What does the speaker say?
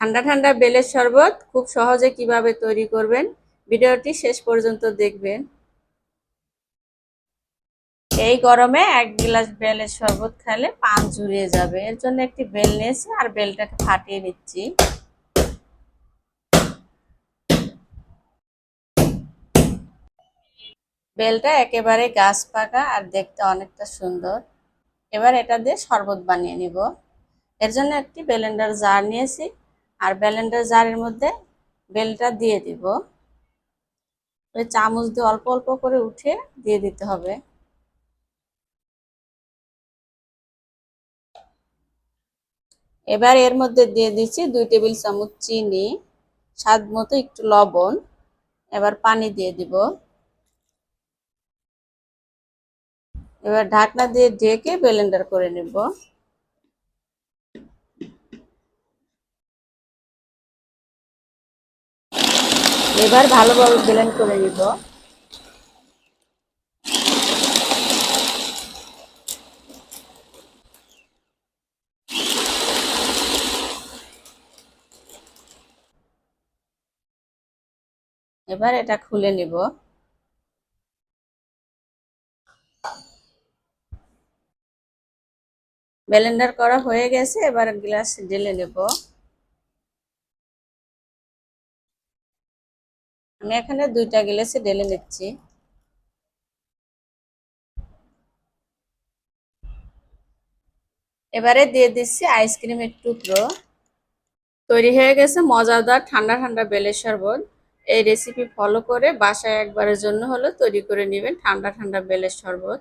ঠান্ডা ঠান্ডা বেলের শরবত খুব সহজে কীভাবে তৈরি করবেন ভিডিওটি শেষ পর্যন্ত দেখবেন। এই গরমে এক গ্লাস বেলের শরবত খেলে পান জুড়িয়ে যাবে। এর জন্য একটি বেল নিয়েছি আর বেলটাকে ফাটিয়ে নিচ্ছি। বেলটা একেবারে গাছ পাকা আর দেখতে অনেকটা সুন্দর। এবার এটা দিয়ে শরবত বানিয়ে নিব। এর জন্য একটি ব্লেন্ডার জার নিয়েছি। আর ব্যালেন্ডার জারের মধ্যে বেলটা দিয়ে দিব। ওই চামচ দিয়ে অল্প অল্প করে উঠে দিয়ে দিতে হবে। এবার এর মধ্যে দিয়ে দিচ্ছি দুই টেবিল চামচ চিনি, স্বাদ মতো একটু লবণ। এবার পানি দিয়ে দিব। এবার ঢাকনা দিয়ে ঢেকে ব্লেন্ডার করে নেব। এবার ভালোভাবে ব্লেন্ড করে নিব। এবার এটা খুলে নিব। ব্লেন্ডার করা হয়ে গেছে, এবার গ্লাস ঢেলে নেব। আমি এখানে দুইটা গ্লাসে ঢেলে নিচ্ছি। এবারে দিয়ে দিচ্ছি আইসক্রিমের টুকরো। তৈরি হয়ে গেছে মজাদার ঠান্ডা ঠান্ডা বেলের শরবত। এই রেসিপি ফলো করে বাসায় একবারের জন্য হলো তৈরি করে নেবেন ঠান্ডা ঠান্ডা বেলের শরবত।